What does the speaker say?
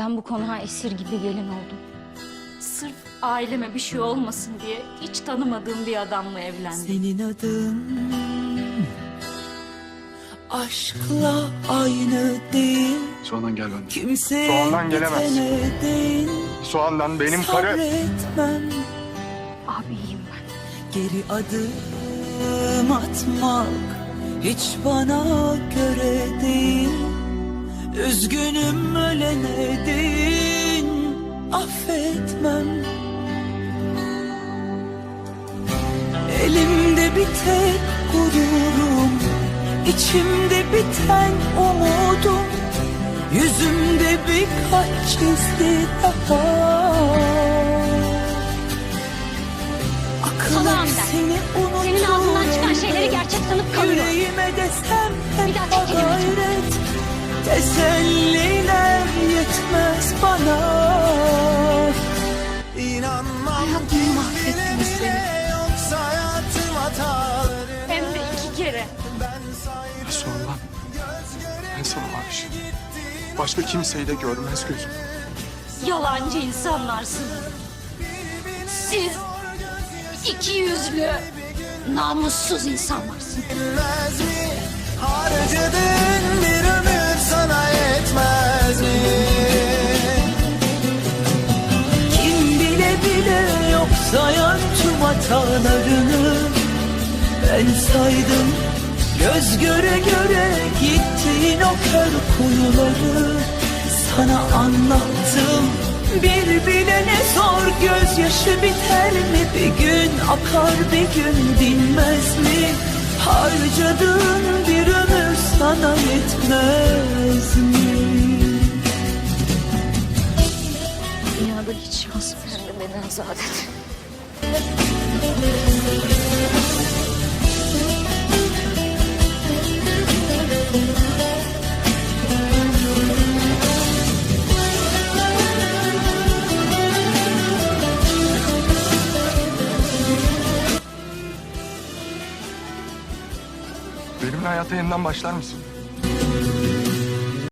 Ben bu konağa esir gibi gelin oldum. Sırf aileme bir şey olmasın diye hiç tanımadığım bir adamla evlendim. Senin adın aşkla aynı değil. Soğandan gel benden. Kimse Soğandan gelemez. değil. Soğandan benim karı. Sabretmem Abi iyiyim ben. geri adım atmak hiç bana göre değil. Üzgünüm ölene değil. Affetmem. Elimde bir tek gururum içimde biten umudum Yüzümde birkaç çizgi daha Aklım Salağım hep ben. seni unutur Senin ağzından çıkan şeyleri gerçek sanıp kalıyor. Yüreğime desem hep Sana aşığım. Başka kimseyi de görmez gözüm. Yalancı insanlarsınız. Siz iki yüzlü, namussuz insanlarsınız. Harcadığın bir ömür sana yetmez mi? Kim bile bile yok sayan tüm hatalarını Ben saydım göz göre göre gittiğin o kör kuyuları Sana anlattım. Bir bilene sor gözyaşı biter mi? Bir gün akar bir gün dinmez mi? Harcadığın bir ömür sana yetmez mi? Dünyada hiç de beni azat. et. Benimle hayata yeniden başlar mısın?